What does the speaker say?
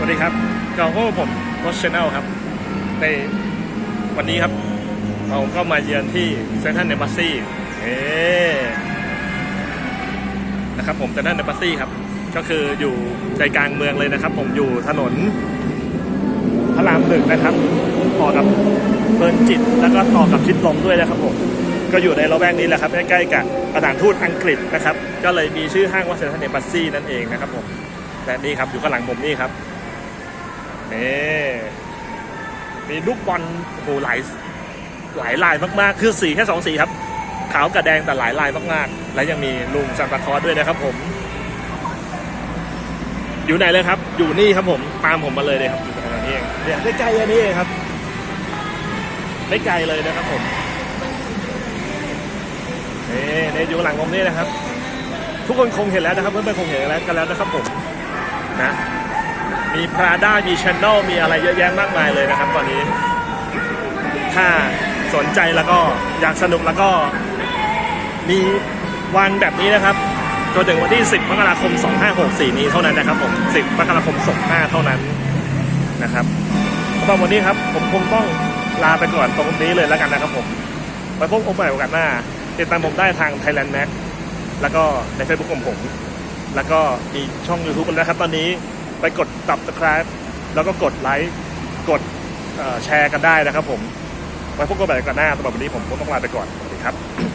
วัสดีครับก็พวกผมรถชแนลครับ ในวันนี้ครับ เราก็มาเยือนที่เซนทรัลเนบัสซี่เอนะครับผมเซนทรัลเนบัสซี่ครับ ก็คืออยู่ใจกลางเมืองเลยนะครับ ผมอยู่ถนนพระรามหนึ่งนะครับ ต่อกับเพลินจิต แล้วก็ต่อกับชิดลมด้วยนะครับผม ก็อยู่ในละแวกนี้แหละครับ ใกล้ๆกับสถานทูตอังกฤษนะครับ ก็เลยมีชื่อห้างว่าเซนทรัลเนบัสซี่นั่นเองนะครับผมและนี่ครับอยู่ข้างหลังผมนี่ครับ นี่มีลูกบอลโอ้โหหลายหลายลายมากๆ คือสีแค่สองสีครับขาวกับแดงแต่หลายลายมากๆ และยังมีลุงซานตาคลอสด้วยนะครับผม อยู่ไหนเลยครับ อยู่นี่ครับผมตามผมมาเลยเลยครับอยู่ตรงนี้เองเนี่ยใกล้ๆอันนี้เองครับไม่ไกลเลยนะครับผมนี่นี่อยู่หลังผมนี่นะครับ ทุกคนคงเห็นแล้วนะครับเพื่อนๆคงเห็นแล้วกันแล้วนะครับผมนะ มีพราด้ามีช n น e l มีอะไรเยอะแยะมากมายเลยนะครับตอนนี้ ถ้าสนใจแล้วก็อยากสนุกแล้วก็ มีวันแบบนี้นะครับจนถึงวันที่ 10 มกราคม 2564 นี้เท่านั้นนะครับผม 10 มกราคม 25 เท่านั้นนะครับสำหรับวันนี้ครับ ผมคงต้องลาไปก่อนตรงนี้เลยแล้วกันนะครับผมไปพบกันใหม่โอกาสหน้า ติดตามผมได้ทาง Thailand Mac แล้วก็ใน Facebook ของผม แล้วก็มีช่อง YouTube กันนะครับตอนนี้ ไปกด subscribe แล้วก็กดไลค์กดแชร์กันได้นะครับผม ไว้พบกันใหม่กันหน้าสำหรับวันนี้ผมก็ต้องลาไปก่อน สวัสดีครับ